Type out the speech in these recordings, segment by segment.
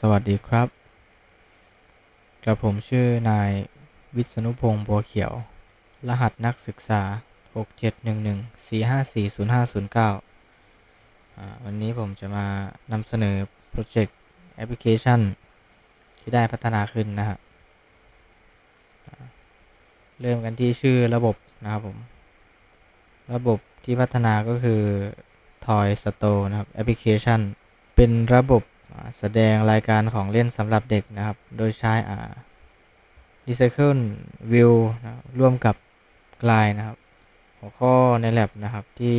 สวัสดีครับ กระผมชื่อนายวิษณุพงศ์บัวเขียว รหัสนักศึกษา 6711-4540509อ่าวันนี้ผมจะมานำเสนอโปรเจกต์แอปพลิเคชัน ที่ได้พัฒนาขึ้นนะฮะเริ่มกันที่ชื่อระบบนะครับผม ระบบที่พัฒนาก็คือ Toy Store นะครับแอปพลิเคชัน เป็นระบบ แสดงรายการของเล่นสำหรับเด็กนะครับ โดยใช้อ่า Recycle View นะร,ร่วมกับ Glide นะครับ หัวข้อใน lab นะครับที่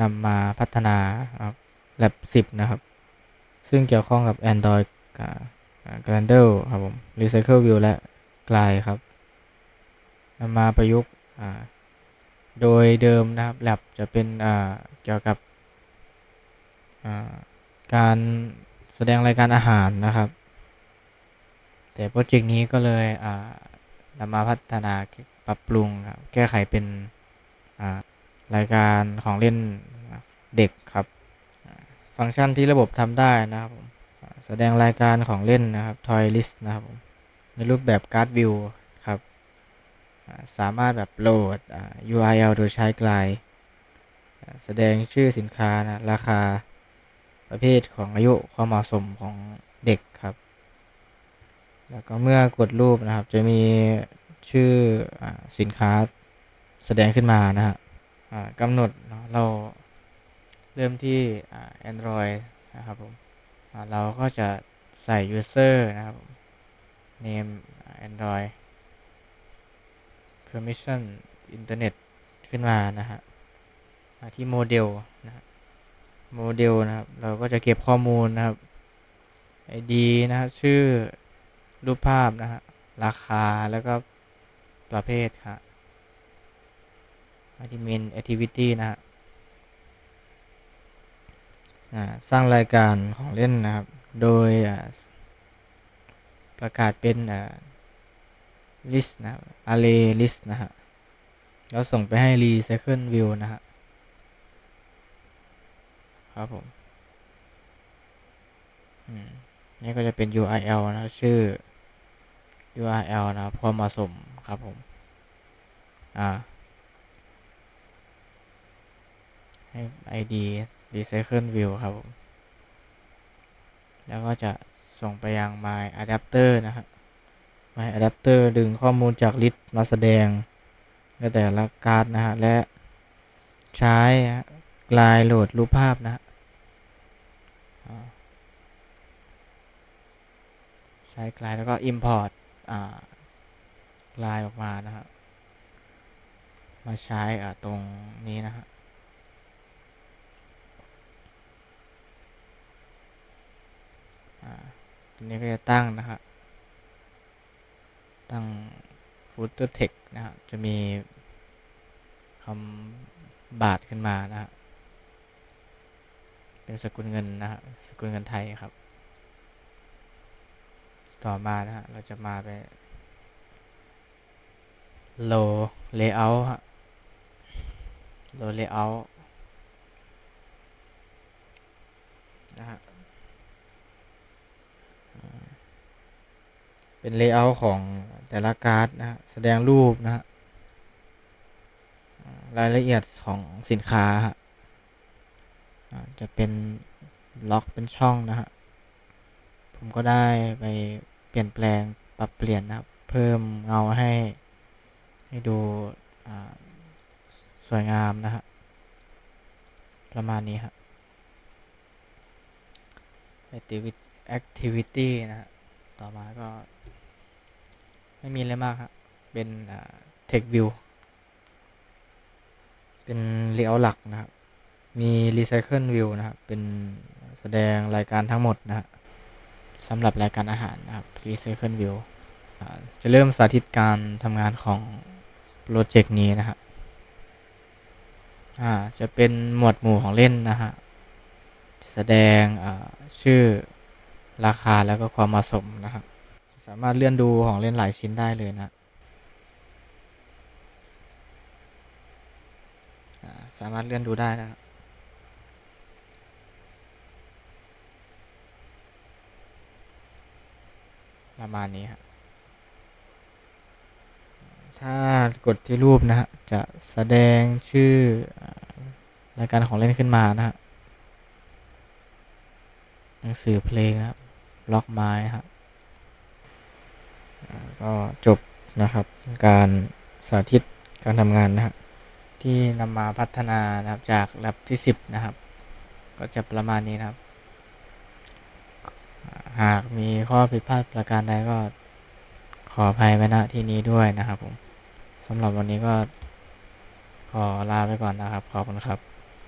นำมาพัฒนาครับ lab 10 นะครับ ซึ่งเกี่ยวข้องกับ Android Gradle ครับผม Recycle View และ Glide ครับนำมาประยุกต์โดยเดิมนะครับ lab จะเป็นเกี่ยวกับ การแสดงรายการอาหารนะครับ แต่โปรเจกต์นี้ก็เลยนำมาพัฒนาปรับปรุงครับแก้ไขเป็นรายการของเล่นเด็กครับ ฟังก์ชันที่ระบบทำได้นะครับผมแสดงรายการของเล่นนะครับ Toy List นะครับผมในรูปแบบการ์ดวิวครับ สามารถแบบโหลด URL โดยใช้ไกล แสดงชื่อสินค้านะราคา ประเภทของอายุความเหมาะสมของเด็กครับ แล้วก็เมื่อกดรูปนะครับ จะมีชื่ออสินค้าแสดงขึ้นมานะฮะกำหนดเนะเราเริ่มที่อ่า Android นะครับผมเราก็จะใส่ user นะครับผม name Android permission internet ขึ้นมานะฮะที่โมเดลนะฮะ โมเดลนะครับ เราก็จะเก็บข้อมูลนะครับ ID นะครับ ชื่อรูปภาพนะฮะราคาแล้วก็ประเภทครับมาที่ main activity นะฮะสร้างรายการของเล่นนะครับ โดยประกาศเป็น list นะครับ array list นะฮะแล้วส่งไปให้ recycle view นะฮะ ครับผมอืมนี่ก็จะเป็น URL นะ ชื่อ URL นะครับความาสมครับผม อ่า ให้ ID recycle view ครับผม แล้วก็จะส่งไปยัง my adapter นะครับ my adapter ดึงข้อมูลจาก list มาแสดงในแต่ละการ์ดนะฮะ และใช้ ลายโหลดรูปภาพนะฮะใช้กลายแล้วก็ import อ่ากลายออกมานะฮะมาใช้อ่าตรงนี้นะฮะตัวนี้ก็จะตั้งนะฮะตั้ง footer text นะฮะจะมีคำบาทขึ้นมานะฮะ เป็นสกุลเงินนะฮะสกุลเงินไทยครับ ต่อมานะฮะเราจะมาไป low layout ฮะ low layout นะฮะเป็น layout ของแต่ละการ์ดนะฮะแสดงรูปนะฮะรายละเอียดของสินค้าฮะอ่า จะเป็นล็อกเป็นช่องนะฮะ ผมก็ได้ไปเปลี่ยนแปลงปรับเปลี่ยนนะครับ เพิ่มเงาให้ให้ดูสวยงามนะฮะ ประมาณนี้ฮะ activity activity นะฮะ ต่อมาก็ ไม่มีอะไรมากฮะ เป็นอ่า text view เป็น layout หลักนะครับ มี recycle view นะครับ เป็นแสดงรายการทั้งหมดนะสำหรับรายการอาหารนะครับ Recycle View จะเริ่มสาธิตการทำงานของโปรเจกต์นี้นะฮะอ่าจะเป็นหมวดหมู่ของเล่นนะฮะจะแสดงชื่อราคาแล้วก็ความเหมาะสมนะครับ สามารถเลื่อนดูของเล่นหลายชิ้นได้เลยนะสามารถเลื่อนดูได้นะครับ ประมาณนี้ฮะถ้ากดที่รูปนะฮะจะแสดงชื่อรายการของเล่นขึ้นมานะฮะหนังสือเพลงนะครับล็อกไม้ฮะก็จบนะครับการสาธิตการทำงานนะฮะที่นำมาพัฒนานะครับจากแลบที่ 10 นะครับ ก็จะประมาณนี้นะครับ หากมีข้อผิดพลาดประการใดก็ขออภัยไว้ณที่นี้ด้วยนะครับผมสำหรับวันนี้ก็ขอลาไปก่อนนะครับ ขอบคุณครับ